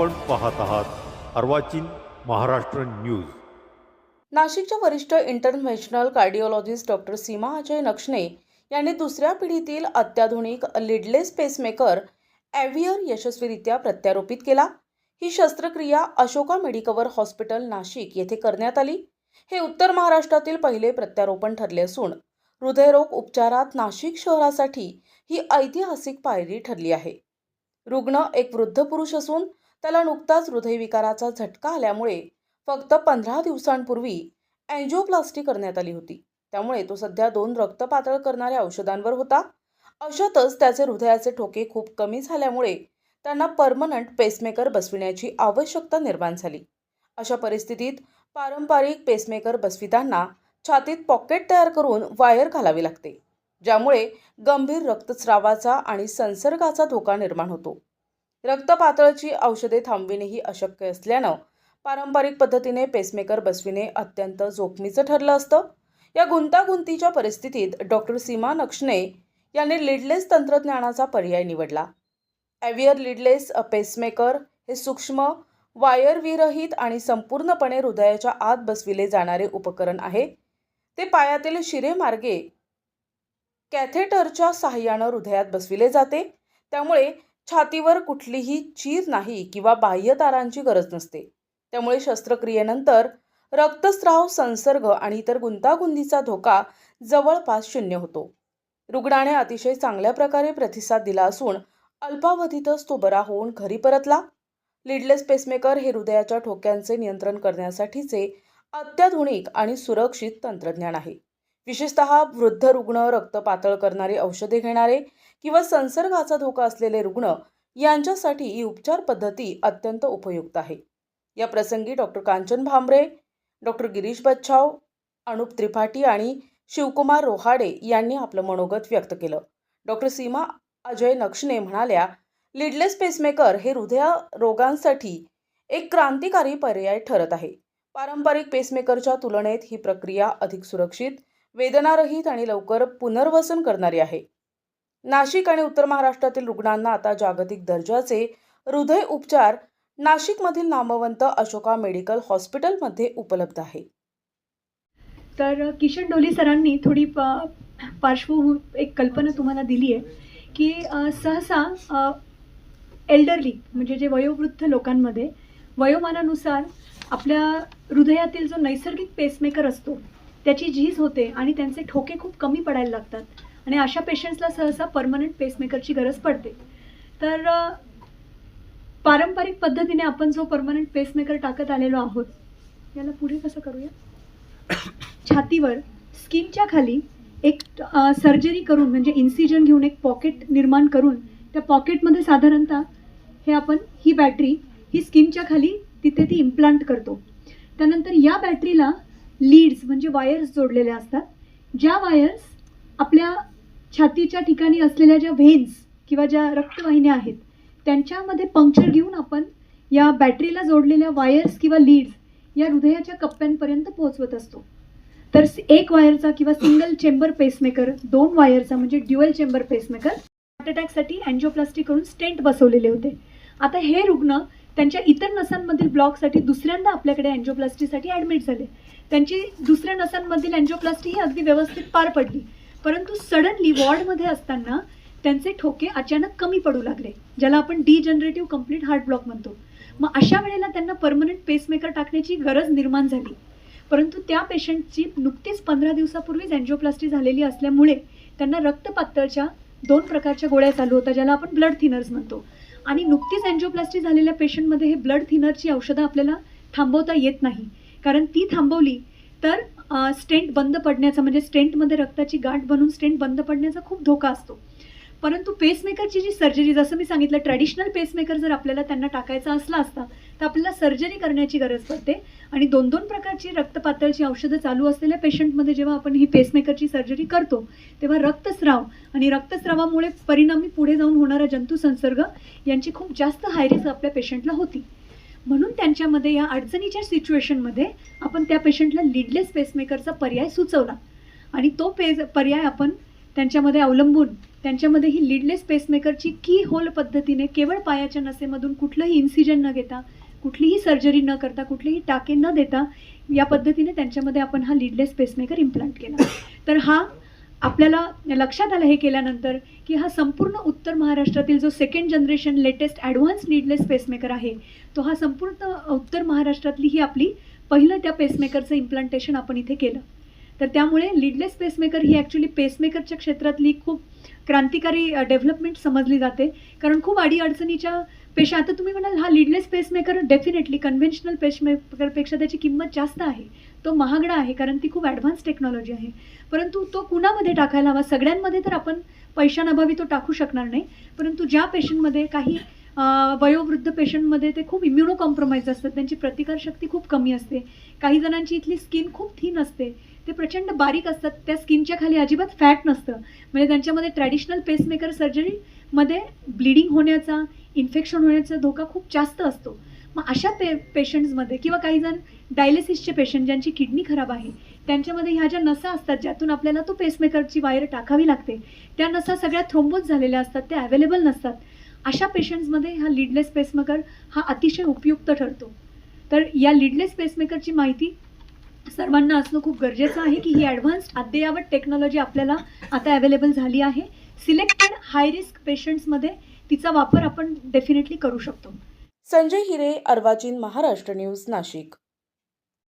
आपण पाहत आहात अर्वाचीन महाराष्ट्र न्यूज. नाशिकच्या वरिष्ठ international cardiologist doctor Seema Ajay Nakshane यांनी दुसऱ्या पिढीतील अत्याधुनिक लिडलेस पेसमेकर ॲव्हियर यशस्वीरित्या प्रत्यारोपित केला. ही शस्त्रक्रिया अशोका मेडिकवर हॉस्पिटल नाशिक येथे करण्यात आली. हे उत्तर महाराष्ट्रातील पहिले प्रत्यारोपण ठरले असून हृदयरोग उपचारात नाशिक शहरासाठी ही ऐतिहासिक पायरी ठरली आहे. रुग्ण एक वृद्ध पुरुष असून त्याला नुकताच हृदयविकाराचा झटका आल्यामुळे फक्त पंधरा दिवसांपूर्वी अँजिओप्लास्टी करण्यात आली होती. त्यामुळे तो सध्या दोन रक्त पातळ करणाऱ्या औषधांवर होता. अशातच त्याचे हृदयाचे ठोके खूप कमी झाल्यामुळे त्यांना परमनंट पेसमेकर बसविण्याची आवश्यकता निर्माण झाली. अशा परिस्थितीत पारंपरिक पेसमेकर बसविताना छातीत पॉकेट तयार करून वायर घालावी लागते ज्यामुळे गंभीर रक्तस्रावाचा आणि संसर्गाचा धोका निर्माण होतो. रक्तपातळची औषधे थांबविणेही अशक्य असल्यानं पारंपरिक पद्धतीने पेसमेकर बसविणे अत्यंत जोखमीचं ठरलं असतं. या गुंतागुंतीच्या परिस्थितीत डॉक्टर सीमा नक्षणे यांनी लिडलेस तंत्रज्ञानाचा पर्याय निवडला. ॲवियर लिडलेस पेसमेकर हे सूक्ष्म वायरविरहित आणि संपूर्णपणे हृदयाच्या आत बसविले जाणारे उपकरण आहे. ते पायातील शिरेमार्गे कॅथेटरच्या सहाय्यानं हृदयात बसविले जाते. त्यामुळे छातीवर कुठलीही चीर नाही किंवा बाह्य तारांची गरज नसते. त्यामुळे शस्त्रक्रियेनंतर रक्तस्राव संसर्ग आणि इतर गुंतागुंतीचा धोका जवळपास शून्य होतो. रुग्णाने अतिशय चांगल्या प्रकारे प्रतिसाद दिला असून अल्पावधीतच तो बरा होऊन घरी परतला. लिडलेस पेसमेकर हे हृदयाच्या ठोक्यांचे नियंत्रण करण्यासाठीचे अत्याधुनिक आणि सुरक्षित तंत्रज्ञान आहे. विशेषतः वृद्ध रुग्ण रक्त पातळ करणारे औषधे घेणारे किंवा संसर्गाचा धोका असलेले रुग्ण यांच्यासाठी ही उपचार पद्धती अत्यंत उपयुक्त आहे. या प्रसंगी डॉक्टर कांचन भांबरे डॉक्टर गिरीश बच्छाव अनुप त्रिपाठी आणि शिवकुमार रोहाडे यांनी आपलं मनोगत व्यक्त केलं. डॉक्टर सीमा अजय नक्षणे म्हणाल्या लिडलेस पेसमेकर हे हृदय रोगांसाठी एक क्रांतिकारी पर्याय ठरत आहे. पारंपरिक पेसमेकरच्या तुलनेत ही प्रक्रिया अधिक सुरक्षित वेदनारहित आणि लवकर पुनर्वसन करणारी आहे. नाशिक आणि उत्तर महाराष्ट्रातील रुग्णांना आता जागतिक दर्जाचे हृदय उपचार. नाशिकमधील नामवंत अशोका मेडिकल हॉस्पिटलमध्ये उपलब्ध आहे. तर किशन डोली सरांनी थोडी प पार्श्वभूमी एक कल्पना तुम्हाला दिली आहे की सहसा एल्डरली म्हणजे जे वयोवृद्ध लोकांमध्ये वयोमानानुसार आपल्या हृदयातील जो नैसर्गिक पेसमेकर असतो त्याची झीज होते आणि त्यांचे ठोके खूप कमी पडायला लागतात. आणि अशा पेशंट्सला सहसा परमनंट पेसमेकरची गरज पडते. तर पारंपरिक पद्धतीने आपण जो परमनंट पेसमेकर टाकत आलेलो आहोत याला पुढे कसं करूया? छातीवर स्किनच्या खाली एक सर्जरी करून म्हणजे इन्सिजन घेऊन एक पॉकेट निर्माण करून त्या पॉकेटमध्ये साधारणतः हे आपण ही बॅटरी ही स्किनच्या खाली तिथे ती इम्प्लांट करतो. त्यानंतर या बॅटरीला लीड्स म्हणजे वायर्स जोडलेल्या असतात. ज्या वायर्स आपल्या छातीच्या ठिकाणी असलेल्या ज्या व्हेन्स किंवा ज्या रक्तवाहिन्या आहेत त्यांच्यामध्ये पंक्चर घेऊन आपण या बॅटरीला जोडलेल्या वायर्स किंवा लीड्स या हृदयाच्या कप्प्यांपर्यंत पोहोचवत असतो. तर एक वायरचा किंवा सिंगल चेंबर पेसमेकर दोन वायरचा म्हणजे ड्युअल चेंबर पेसमेकर हार्ट अटॅकसाठी अँजिओप्लास्टी करून स्टेंट बसवलेले होते. आता हे रुग्ण त्यांच्या इतर नसांमधील ब्लॉकसाठी दुसऱ्यांदा आपल्याकडे अँजिओप्लास्टीसाठी ॲडमिट झाले. त्यांची दुसऱ्या नसांमधील अँजिओप्लास्टी ही अगदी व्यवस्थित पार पडली. परंतु सडनली वॉर्डमध्ये असताना त्यांचे ठोके अचानक कमी पडू लागले ज्याला आपण डिजनरेटिव्ह कंप्लीट हार्ट ब्लॉक म्हणतो. मग अशा वेळेला त्यांना परमनंट पेसमेकर टाकण्याची गरज निर्माण झाली. परंतु त्या पेशंटची नुकतीच पंधरा दिवसापूर्वीच अँजिओप्लास्टी झालेली असल्यामुळे त्यांना रक्तपातळच्या दोन प्रकारच्या गोळ्या चालू होत्या ज्याला आपण ब्लड थिनर्स म्हणतो. आणि नुकतीच अँजिओप्लास्टी झालेल्या पेशंटमध्ये हे ब्लड थिनरची औषधं आपल्याला थांबवता येत नाही. कारण ती थांबवली तर स्टेंट बंद पडण्याचा म्हणजे स्टेंटमध्ये रक्ताची गाठ बनून स्टेंट बंद पडण्याचा खूप धोका असतो. परंतु पेसमेकरची जी सर्जरी जसं मी सांगितलं ट्रॅडिशनल पेसमेकर जर आपल्याला त्यांना टाकायचा असला असता तर आपल्याला सर्जरी करण्याची गरज पडते. आणि दोन दोन प्रकारची रक्तपातळची औषधं चालू असलेल्या पेशंटमध्ये जेव्हा आपण ही पेसमेकरची सर्जरी करतो तेव्हा रक्तस्राव आणि रक्तस्रावामुळे परिणामी पुढे जाऊन होणारा जंतुसंसर्ग यांची खूप जास्त हायरिस आपल्या पेशंटला होती. म्हणून त्यांच्यामध्ये या अडचणीच्या सिच्युएशनमध्ये आपण त्या पेशंटला लिडलेस पेसमेकरचा पर्याय सुचवला. आणि तो पेज पर्याय आपण त्यांच्यामध्ये अवलंबून त्यांच्यामध्ये ही लिडलेस पेसमेकरची की होल पद्धतीने केवळ पायाच्या नसेमधून कुठलंही इन्सिजन न घेता कुठलीही सर्जरी न करता कुठलेही टाके न देता या पद्धतीने त्यांच्यामध्ये आपण हा लिडलेस पेसमेकर इम्प्लांट केला. तर हा आपल्याला लक्षात आलं हे केल्यानंतर की हा संपूर्ण उत्तर महाराष्ट्रातील जो second generation latest advance needless pacemaker आहे तो हा संपूर्ण उत्तर महाराष्ट्रातली ही आपली पहिलं त्या पेसमेकरचं इम्प्लांटेशन आपण इथे केलं. तर त्यामुळे लीडलेस पेसमेकर ही ॲक्च्युली पेसमेकरच्या क्षेत्रातली खूप क्रांतिकारी डेव्हलपमेंट समजली जाते. कारण खूप अडीअडचणीच्या पेशा आता तुम्ही म्हणाल हा लीडलेस पेसमेकर डेफिनेटली कन्व्हेन्शनल पेसमेकरपेक्षा त्याची किंमत जास्त आहे. तो महागडा आहे कारण ती खूप ॲडव्हान्स टेक्नॉलॉजी आहे. परंतु तो कुणामध्ये टाकायला हवा? सगळ्यांमध्ये तर आपण पैशांअभावी तो टाकू शकणार नाही. परंतु ज्या पेशंटमध्ये काही वयोवृद्ध पेशंटमध्ये ते खूप इम्युनो कॉम्प्रोमाइज असतात त्यांची प्रतिकारशक्ती खूप कमी असते. काही जणांची इथली स्किन खूप थीन असते. ते प्रचंड बारीक असतात. त्या स्किनच्या खाली अजिबात फॅट नसतं. म्हणजे त्यांच्यामध्ये ट्रॅडिशनल पेसमेकर सर्जरीमध्ये ब्लिडिंग होण्याचा इन्फेक्शन होण्याचा धोका खूप जास्त असतो. मग अशा पे पेशंट्समध्ये किंवा काही जण डायलिसिसचे पेशंट ज्यांची किडनी खराब आहे त्यांच्यामध्ये ह्या ज्या नसा असतात ज्यातून आपल्याला तो पेसमेकरची वायर टाकावी लागते त्या नसा सगळ्या थ्रोम्बोज झालेल्या असतात त्या अवेलेबल नसतात. अशा पेशंट्समध्ये हा लिडलेस पेसमेकर हा अतिशय उपयुक्त ठरतो. तर या लिडलेस पेसमेकरची माहिती सर्वांना असणं खूप गरजेचं आहे की ही ॲडव्हान्स्ड अद्ययावत टेक्नॉलॉजी आपल्याला आता अवेलेबल झाली आहे. सिलेक्टेड हाय रिस्क पेशंट्समध्ये तिचा वापर आपण डेफिनेटली करू शकतो. संजय हिरे अर्वाचीन महाराष्ट्र न्यूज नाशिक.